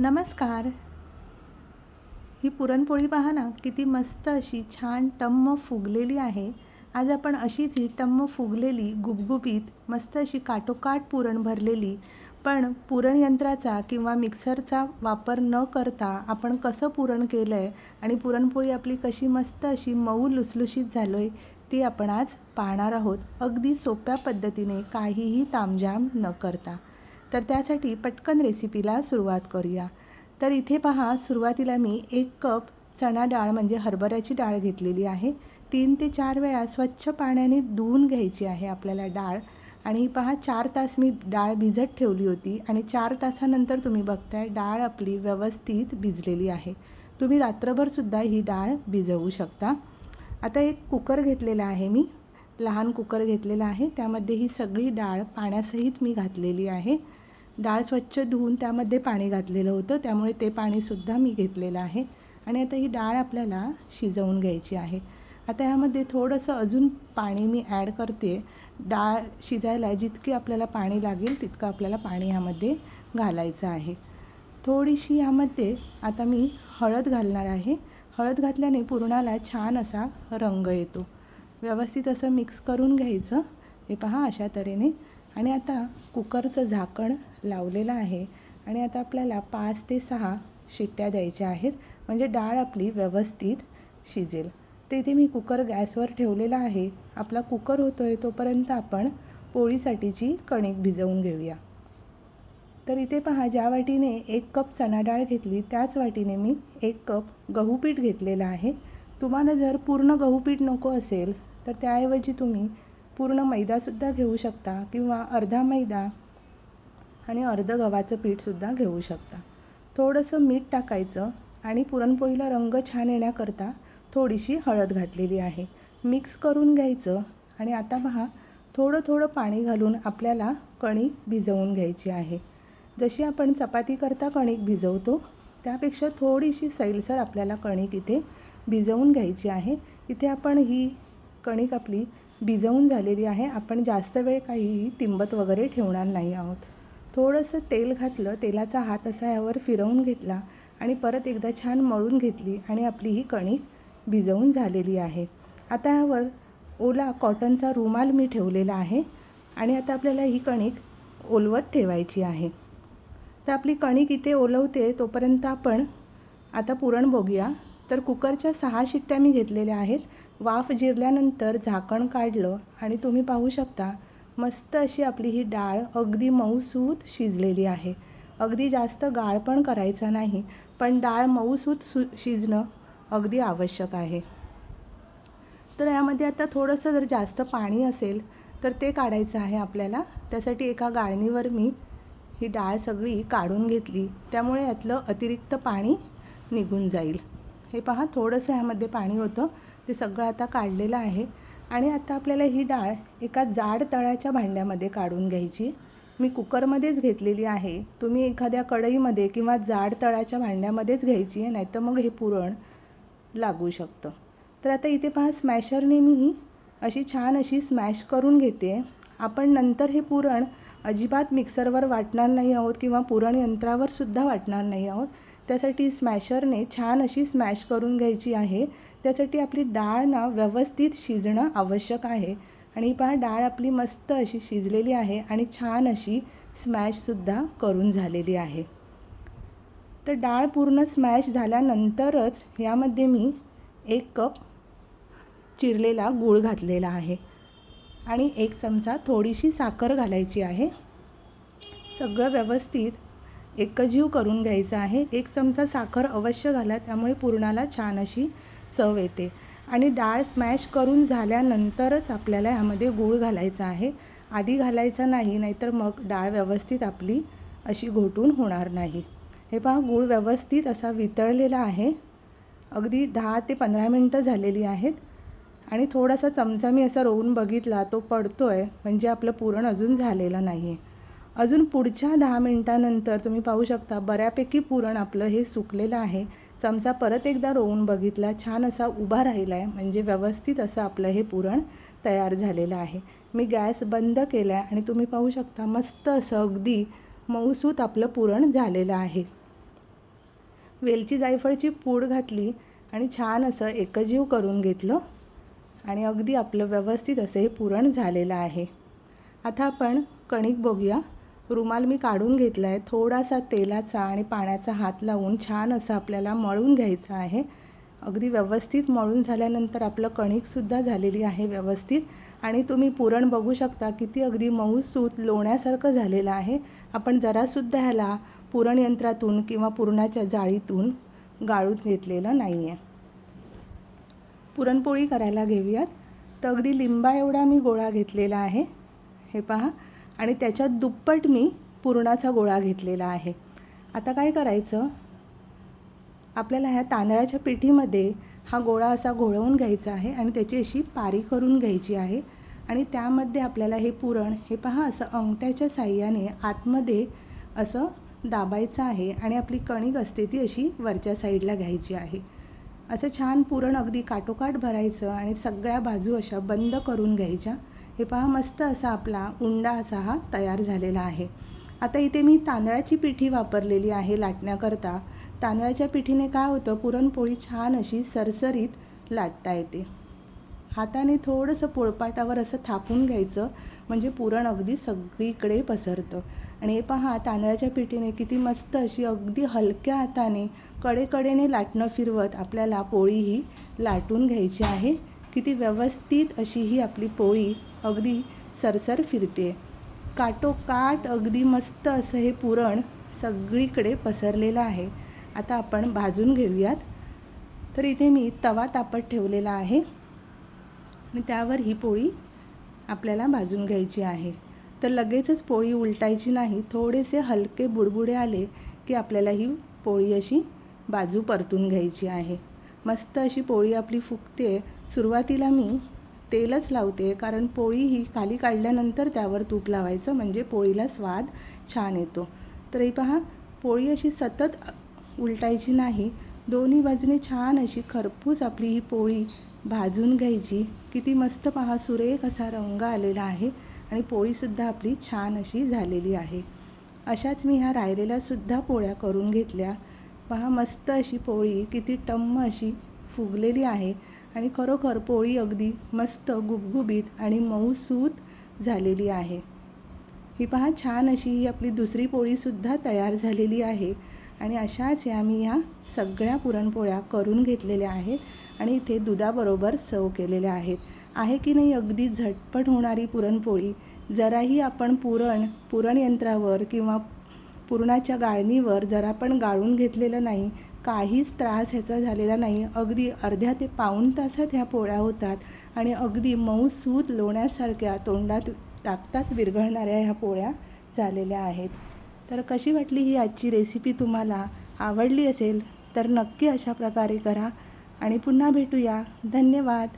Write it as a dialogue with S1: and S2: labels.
S1: नमस्कार. ही पुरणपोळी पहा ना किती मस्त अशी छान टम्म फुगलेली आहे. आज आपण अशीच ही टम्म फुगलेली गुबगुबीत मस्त अशी काटोकाट पुरण भरलेली. पण पुरण यंत्राचा किंवा मिक्सरचा वापर न करता आपण कसं पुरण केलं आहे आणि पुरणपोळी आपली कशी मस्त अशी मऊ लुसलुशीत झालो आहे ती आपण आज पाहणार आहोत. अगदी सोप्या पद्धतीने काहीही तामझाम न करता. तर त्यासाठी पटकन रेसिपीला सुरुवात करूया. तर इथे पहा सुरुवातीला मी एक कप चणा डाळ म्हणजे हरभऱ्याची डाळ घेतलेली आहे. तीन ते चार वेळा स्वच्छ पाण्याने धुवून घ्यायची आहे आपल्याला डाळ. आणि पहा चार तास मी डाळ भिजत ठेवली होती आणि चार तासानंतर तुम्ही बघताय डाळ आपली व्यवस्थित भिजलेली आहे. तुम्ही रात्रभरसुद्धा ही डाळ भिजवू शकता. आता एक कुकर घेतलेला आहे मी. लहान कुकर घेतलेला आहे. त्यामध्ये ही सगळी डाळ पाण्यासहित मी घातलेली आहे. डाळ स्वच्छ धुवून त्यामध्ये पाणी घातलेलं होतं. त्यामुळे ते पाणीसुद्धा मी घेतलेलं आहे. आणि आता ही डाळ आपल्याला शिजवून घ्यायची आहे. आता ह्यामध्ये थोडंसं अजून पाणी मी ॲड करते. डाळ शिजायला जितकी आपल्याला पाणी लागेल तितकं आपल्याला पाणी ह्यामध्ये घालायचं आहे. थोडीशी ह्यामध्ये आता मी हळद घालणार आहे. हळद घातल्याने पुरणाला छान असा रंग येतो. व्यवस्थित असं मिक्स करून घ्यायचं. हे पहा अशा तऱ्हेने आणि आता कुकरचं झाकण लावलेलं आहे आणि आता आपल्याला पाच ते सहा शिट्ट्या द्यायच्या आहेत. म्हणजे डाळ आपली व्यवस्थित शिजेल. तर इथे मी कुकर गॅसवर ठेवलेला आहे. आपला कुकर होतो आहे तोपर्यंत आपण पोळीसाठीची कणिक भिजवून घेऊया. तर इथे पहा ज्या वाटीने एक कप चणा डाळ घेतली त्याच वाटीने मी एक कप गहू पीठ घेतलेलं आहे. तुम्हाला जर पूर्ण गहू पीठ नको असेल तर त्याऐवजी तुम्ही पूर्ण मैदासुद्धा घेऊ शकता किंवा अर्धा मैदा आणि अर्ध गव्हाचं पीठसुद्धा घेऊ शकता. थोडंसं मीठ टाकायचं आणि पुरणपोळीला रंग छान येण्याकरता थोडीशी हळद घातलेली आहे. मिक्स करून घ्यायचं आणि आता पहा थोडं थोडं पाणी घालून आपल्याला कणिक भिजवून घ्यायची आहे. जशी आपण चपाती करता कणिक भिजवतो त्यापेक्षा थोडीशी सैलसर आपल्याला कणिक इथे भिजवून घ्यायची आहे. इथे आपण ही कणिक आपली भिजवून झालेली आहे. आपण जास्त वेळ काहीही तिंबत वगैरे ठेवणार नाही आहोत. थोडंसं तेल घातलं तेलाचा हात असा यावर फिरवून घेतला आणि परत एकदा छान मळून घेतली आणि आपली ही कणिक भिजवून झालेली आहे. आता यावर ओला कॉटनचा रुमाल मी ठेवलेला आहे आणि आता आपल्याला ही कणिक ओलवत ठेवायची आहे. तर आपली कणिक इथे ओलवते तोपर्यंत आपण आता पुरण बघूया तर कुकरच्या सहा शिट्ट्या मी घेतलेल्या आहेत. वाफ जिरल्यानंतर झाकण काढलं आणि तुम्ही पाहू शकता मस्त अशी आपली ही डाळ अगदी मऊसूत शिजलेली आहे. अगदी जास्त गाळ पण करायचा नाही पण डाळ मऊसूत सु शिजणं अगदी आवश्यक आहे. तर यामध्ये आता थोडंसं जर जास्त पाणी असेल तर ते काढायचं आहे आपल्याला. त्यासाठी एका गाळणीवर मी ही डाळ सगळी काढून घेतली. त्यामुळे यातलं अतिरिक्त पाणी निघून जाईल. हे पहा थोडंसं ह्यामध्ये पाणी होतं. ते सगळं आता काढलेलं आहे. आणि आता आपल्याला ही डाळ एका जाड तळ्याच्या भांड्यामध्ये काढून घ्यायची. मी कुकरमध्येच घेतलेली आहे. तुम्ही एखाद्या कढईमध्ये किंवा जाड तळ्याच्या भांड्यामध्येच घ्यायची आहे नाहीतर मग हे पुरण लागू शकतं. तर आता इथे पहा स्मॅशरने मी ही अशी छान अशी स्मॅश करून घेते. आपण नंतर हे पुरण अजिबात मिक्सरवर वाटणार नाही आहोत किंवा पुरण यंत्रावर सुद्धा वाटणार नाही आहोत. त्यासाठी स्मॅशरने छान अशी स्मॅश करून घ्यायची आहे. त्यासाठी आपली डाळ ना व्यवस्थित शिजणं आवश्यक आहे. आणि पहा डाळ आपली मस्त अशी शिजलेली आहे आणि छान अशी स्मॅशसुद्धा करून झालेली आहे. तर डाळ पूर्ण स्मॅश झाल्यानंतरच यामध्ये मी एक कप चिरलेला गूळ घातलेला आहे. आणि एक चमचा थोडीशी साखर घालायची आहे. सगळं व्यवस्थित एकजीव करून घ्यायचं आहे. एक चमचा साखर अवश्य घाला त्यामुळे पुरणाला छान अशी चव येते. आणि डाळ स्मॅश करून झाल्यानंतरच आपल्याला ह्यामध्ये गूळ घालायचा आहे. आधी घालायचा नाही नाहीतर मग डाळ व्यवस्थित आपली अशी घोटून होणार नाही. हे पहा गूळ व्यवस्थित असा वितळलेला आहे. अगदी दहा ते पंधरा मिनटं झालेली आहेत. आणि थोडासा चमचा मी असा रोवून बघितला तो पडतो आहे म्हणजे आपलं पुरण अजून झालेलं नाही आहे अजून पुढच्या दहा मिनटानंतर तुम्ही पाहू शकता बऱ्यापैकी पुरण आपलं हे सुकलेलं आहे. चमचा परत एकदा रोवून बघितला छान असा उभा राहिला आहे म्हणजे व्यवस्थित असं आपलं हे पुरण तयार झालेलं आहे. मी गॅस बंद केला आहे आणि तुम्ही पाहू शकता मस्त असं अगदी मऊसूत आपलं पुरण झालेलं आहे. वेलची जायफळची पूड घातली आणि छान असं एकजीव करून घेतलं आणि अगदी आपलं व्यवस्थित असं हे पुरण झालेलं आहे. आता आपण कणिक बघूया. रुमाल मी काढून घेतला आहे थोडासा तेलाचा आणि पाण्याचा हात लावून छान असं आपल्याला मळून घ्यायचं आहे. अगदी व्यवस्थित मळून झाल्यानंतर आपलं कणिकसुद्धा झालेली आहे व्यवस्थित. आणि तुम्ही पुरण बघू शकता किती अगदी मऊ सूत लोण्यासारखं झालेलं आहे. आपण जरासुद्धा ह्याला पुरण यंत्रातून किंवा पुरणाच्या जाळीतून गाळून घेतलेलं नाही आहे पुरणपोळी करायला घेऊयात. तर अगदी लिंबा एवढा मी गोळा घेतलेला आहे. हे पहा. आणि त्याच्यात दुप्पट मी पुरणाचा गोळा घेतलेला आहे. आता काय करायचं? आपल्याला ह्या तांदळाच्या पिठीमध्ये हा गोळा असा घोळवून घ्यायचा आहे आणि त्याची अशी पारी करून घ्यायची आहे आणि त्यामध्ये आपल्याला हे पुरण हे पहा असं अंगठ्याच्या साह्याने आतमध्ये असं दाबायचं आहे आणि आपली कणिक असते ती अशी वरच्या साईडला घ्यायची आहे. असं छान पुरण अगदी काटोकाट भरायचं आणि सगळ्या बाजू अशा बंद करून घ्यायच्या. हे पहा मस्त असा आपला उंडा असा हा तयार झालेला आहे. आता इथे मी तांदळाची पिठी वापरलेली आहे लाटण्याकरता. तांदळाच्या पिठीने काय होतं पुरणपोळी छान अशी सरसरीत लाटता येते. हाताने थोडंसं पोळपाटावर असं थापून घ्यायचं म्हणजे पुरण अगदी सगळीकडे पसरतं. आणि हे पहा तांदळाच्या पिठीने किती मस्त अशी अगदी हलक्या हाताने कडेकडेने लाटणं फिरवत आपल्याला पोळी ही लाटून घ्यायची आहे. किती व्यवस्थित अशी ही आपली पोळी अगदी सरसर फिरते. काटोकाट अगदी मस्त असं हे पुरण सगळीकडे पसरलेलं आहे. आता आपण भाजून घेऊयात. तर इथे मी तवा तापत ठेवलेला आहे. आणि त्यावर ही पोळी आपल्याला भाजून घ्यायची आहे. तर लगेचच पोळी उलटायची नाही थोडेसे हलके बुडबुडे आले की आपल्याला ही पोळी अशी बाजू परतून घ्यायची आहे. मस्त अशी पोळी आपली फुगते. सुरुवातीला मी तेलच लावते कारण पोळी ही खाली काढल्यानंतर त्यावर तूप लावायचं म्हणजे पोळीला स्वाद छान येतो. तर ही पहा पोळी अशी सतत उलटायची नाही. दोन्ही बाजूने छान अशी खरपूस आपली ही पोळी भाजून घ्यायची. किती मस्त पहा सुरेख असा रंग आलेला आहे आणि पोळीसुद्धा आपली छान अशी झालेली आहे. अशाच मी ह्या राहिलेल्यासुद्धा पोळ्या करून घेतल्या. पहा मस्त अशी पोळी किती टम्म अशी फुगलेली आहे. आणि खरोखर पोळी अगदी मस्त गुबगुबीत आणि मऊसूत झालेली आहे. ही पहा छान अशी ही आपली दुसरी पोळीसुद्धा तयार झालेली आहे. आणि अशाच या मी ह्या सगळ्या पुरणपोळ्या करून घेतलेल्या आहेत आणि इथे दुधाबरोबर सर्व केलेल्या आहेत. आहे की नाही अगदी झटपट होणारी पुरणपोळी? जराही आपण पुरण पुरणयंत्रावर किंवा पुरणाच्या गाळणीवर जरा पण गाळून घेतलेलं नाही काहीच त्रास ह्याचा झालेला नाही. अगदी अर्ध्या ते पाऊण तासात ह्या पोळ्या होतात आणि अगदी मऊ सूत लोण्यासारख्या तोंडात टाकताच विरघळणाऱ्या ह्या पोळ्या झालेल्या आहेत. तर कशी वाटली ही आजची रेसिपी तुम्हाला? आवडली असेल तर नक्की अशा प्रकारे करा. आणि पुन्हा भेटूया. धन्यवाद.